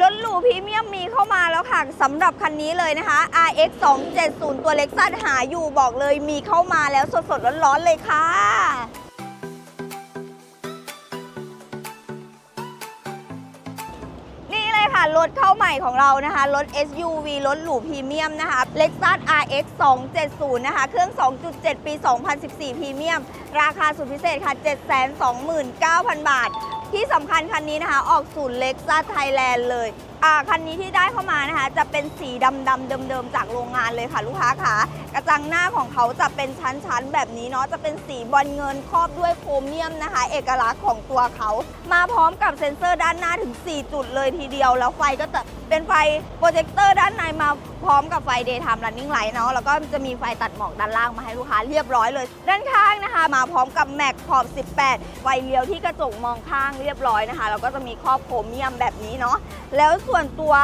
รถหรูพรีเมียมมีเข้ามาแล้วค่ะสำหรับคันนี้เลยนะคะ RX 270ตัวเล็กซัสหาอยู่บอกเลยมีเข้ามาแล้วสดๆร้อนๆเลยค่ะนี่เลยค่ะรถเข้าใหม่ของเรานะคะ รถ SUV รถหรูพรีเมียมนะคะ Lexus RX 270 นะคะ เครื่อง 2.7 ปี 2014 พรีเมียม ราคาสุดพิเศษค่ะ 729,000 บาท ที่สำคัญคันนี้นะคะ ออกศูนย์เล็กซ่าไทยแลนด์เลย คันนี้ที่ได้เข้ามานะคะ จะเป็นสีดำๆเดิมๆจากโรงงานเลยค่ะลูกค้าค่ะ กระจังหน้าของเขาจะเป็นชั้นๆ แบบนี้เนาะจะเป็นสีบอลเงินครอบด้วยโครเมียมนะคะ เอกลักษณ์ของตัวเขา มาพร้อมกับเซ็นเซอร์ด้านหน้าถึง 4 จุดเลยทีเดียว แล้วไฟก็จะเป็นไฟโปรเจคเตอร์ด้านในมาพร้อมกับไฟ Daytime Running Light เนาะแล้วก็จะมีไฟตัดหมอกด้านล่างมาให้ลูกค้าเรียบร้อยเลย ด้านข้างนะคะ มาพร้อมกับแม็กขอบ 18 ไฟเลี้ยวที่กระจกมองข้างเรียบร้อยนะคะแล้วก็จะมีครอบโครเมียมแบบนี้เนาะแล้วส่วนตัว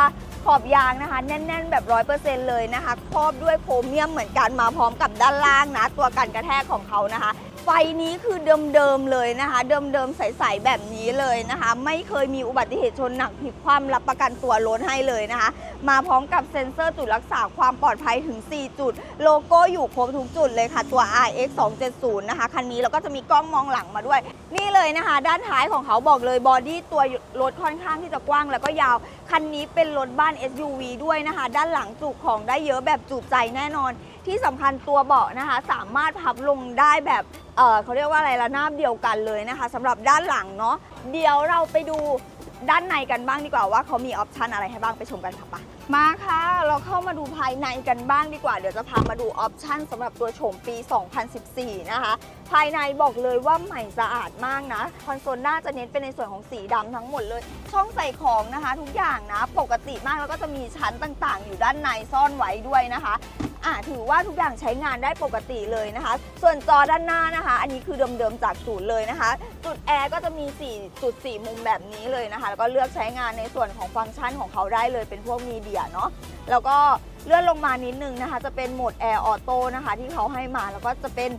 ขอบยางนะคะ แน่น ๆ แบบ100%เลยนะคะ ครอบด้วยโครเมียมเหมือนกันมาพร้อมกับด้านล่างนะ ตัวกันกระแทกของเขานะคะ ไฟนี้คือเดิมๆเลยนะคะ เดิมๆใสๆแบบนี้เลยนะคะ ไม่เคยมีอุบัติเหตุชนหนักพลิกคว่ำรับประกันตัวรถให้เลยนะคะ มาพร้อมกับเซ็นเซอร์จุดรักษาความปลอดภัยถึง 4 จุด โลโก้อยู่ครบทุกจุดเลยค่ะ ตัว RX 270นะคะ คันนี้แล้วก็จะมีกล้องมองหลังมาด้วย นี่เลยนะคะ ด้านท้ายของเขาบอกเลยบอดี้ตัวรถค่อนข้างที่จะกว้างแล้วก็ยาว คันนี้เป็นรถบ้าน SUV ด้วยนะคะ ด้านหลังจุของได้เยอะแบบจุใจแน่นอน ที่สำคัญตัวเบาะนะคะ สามารถพับลงได้แบบเออเขาเรียกว่าอะไรละนาบเดียวกันเลยนะคะสำหรับด้านหลังเนาะเดี๋ยวเราไปดูด้านในกันบ้างดีกว่าว่าเขามีออปชันอะไรให้บ้างไปชมกันค่ะปะมาค่ะ เราเข้ามาดูภายในกันบ้างดีกว่า เดี๋ยวจะพามาดูออปชันสำหรับตัวโฉมปี 2014 นะคะ ภายในบอกเลยว่าใหม่สะอาดมากนะ คอนโซลหน้าจะเน้นเป็นในส่วนของสีดำทั้งหมดเลย ช่องใส่ของนะคะ ทุกอย่างนะ ปกติมากแล้วก็จะมีชั้นต่างๆ อยู่ด้านในซ่อนไว้ด้วยนะคะ อะถือว่าทุกอย่างใช้งานได้ปกติเลยนะคะ ส่วนจอด้านหน้านะคะ อันนี้คือเดิมๆจากศูนย์เลยนะคะ จุดแอร์ก็จะมี4จุด4มุมแบบนี้เลยนะคะ แล้วก็เลือกใช้งานในส่วนของฟังก์ชันของเขาได้เลยเป็นพวกมีเดียเนาะแล้วก็เลื่อนลงมานิดนึงนะคะ จะเป็นโหมดแอร์ออโต้นะคะ ที่เขาให้มาแล้วก็จะเป็น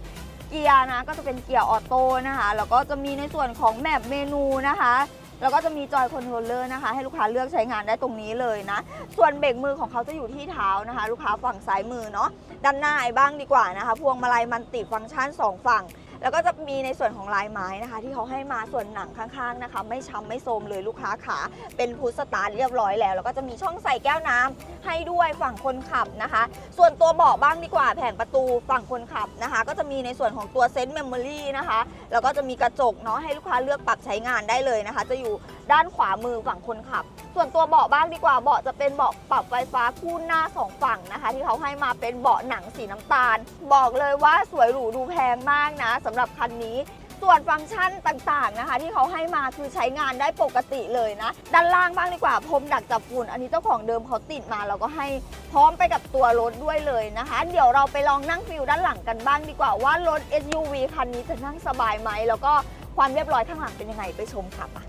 เกียร์นะก็จะเป็นเกียร์ออโต้นะคะแล้วก็จะมีในส่วนของแมปเมนูนะคะ แล้วก็จะมีจอยคอนโทรลเลอร์นะคะ ให้ลูกค้าเลือกใช้งานได้ตรงนี้เลยนะ ส่วนเบรกมือของเขาจะอยู่ที่เท้านะคะ ลูกค้าฝั่งซ้ายมือเนาะด้านหน้าไอ้บ้างดีกว่านะคะ พวงมาลัยมันติฟังก์ชัน 2 ฝั่ง แล้วก็จะมีในส่วนของลายไม้นะคะ ที่เขาให้มาส่วนหนังข้างๆนะคะ ไม่ช้ำไม่โทรมเลยลูกค้าขาเป็นพุทสตาร์เรียบร้อยแล้ว แล้วก็จะมีช่องใส่แก้วน้ำให้ด้วยฝั่งคนขับนะคะ ส่วนตัวเบาะบ้างดีกว่าแผงประตูฝั่งคนขับนะคะ ก็จะมีในส่วนของตัวเซนต์เมมโมรี่นะคะแล้วก็จะมีกระจกเนาะให้ลูกค้าเลือกปรับใช้งานได้เลยนะคะ จะอยู่ด้านขวามือฝั่งคนขับส่วนตัวเบาะบ้างดีกว่าเบาะจะเป็นเบาะปรับไฟฟ้าคู่หน้าสองฝั่งนะคะ ที่เขาให้มาเป็นเบาะหนังสีน้ำตาล บอกเลยว่าสวยหรูดูแพงมากนะสำหรับคันนี้ส่วนฟังก์ชันต่างๆนะคะ ที่เขาให้มาคือใช้งานได้ปกติเลยนะ ด้านล่างบ้างดีกว่าพรมดักจับฝุ่น อันนี้เจ้าของเดิมเขาติดมาเราก็ให้พร้อมไปกับตัวรถด้วยเลยนะคะ เดี๋ยวเราไปลองนั่งฟิลด้านหลังกันบ้างดีกว่าว่ารถ SUV คันนี้จะนั่งสบายไหมแล้วก็ความเรียบร้อยข้างหลังเป็นยังไงไปชมค่ะ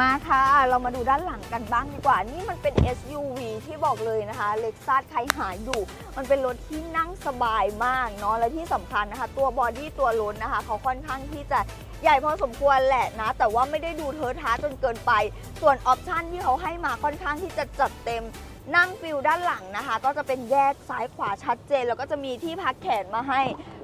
มาค่ะ เรามาดูด้านหลังกันบ้างดีกว่า นี่มันเป็น SUV ที่บอกเลยนะคะเล็กซัสใครหาอยู่ มันเป็นรถที่นั่งสบายมากเนาะ และที่สำคัญนะคะ ตัวบอดี้ตัวรถนะคะ เขาค่อนข้างที่จะใหญ่พอสมควรแหละนะ แต่ว่าไม่ได้ดูเทอะท้าจนเกินไป ส่วนออปชันที่เขาให้มาค่อนข้างที่จะจัดเต็มนั่งฟิลด้านหลังนะคะ ก็จะเป็นแยกซ้ายขวาชัดเจน แล้วก็จะมีที่พักแขนมาให้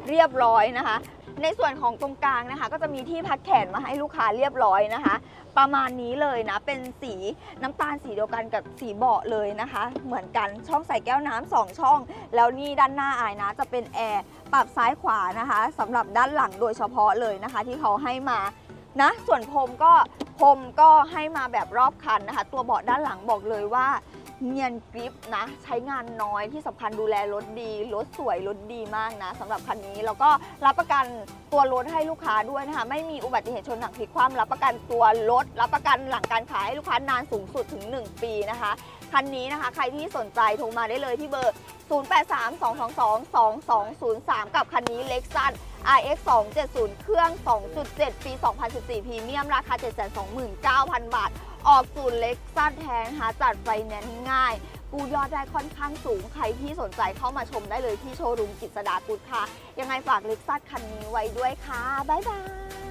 เรียบร้อยนะคะ ในส่วนของตรงกลางนะคะ ก็จะมีที่พักแขนมาให้ลูกค้าเรียบร้อยนะคะ ประมาณนี้เลยนะ เป็นสีน้ำตาลสีเดียวกันกับสีเบาะเลยนะคะ เหมือนกันช่องใส่แก้วน้ำสองช่อง แล้วนี่ด้านหน้าอายนะ จะเป็นแอร์ปรับซ้ายขวานะคะสำหรับด้านหลังโดยเฉพาะเลยนะคะ ที่เขาให้มานะส่วนพรมก็พรมก็ให้มาแบบรอบคันนะคะ ตัวเบาะด้านหลังบอกเลยว่า เนียนกริปนะ ใช้งานน้อยที่สำคัญดูแลรถดีรถสวยรถดีมากนะสำหรับคันนี้แล้วก็รับประกันตัวรถให้ลูกค้าด้วยนะคะไม่มีอุบัติเหตุชนหนักพลิกคว่ำรับประกันตัวรถ รับประกันหลังการขายให้ลูกค้านานสูงสุดถึง 1 ปีนะคะคันนี้นะคะใครที่สนใจโทรมาได้เลยที่เบอร์ 0832222203 กับคันนี้เล็กซัน RX 270 เครื่อง 2.7 ปี 2014พรีเมียมราคา 729,000 บาท ออกศูนย์เล็กซันแทนหาจัดไฟแนนซ์ง่ายกูยอดได้ค่อนข้างสูง ใครที่สนใจเข้ามาชมได้เลยที่โชว์รูมกิจสดากุดค่ะ ยังไงฝากเล็กซัสคันนี้ไว้ด้วยค่ะ บ๊ายบาย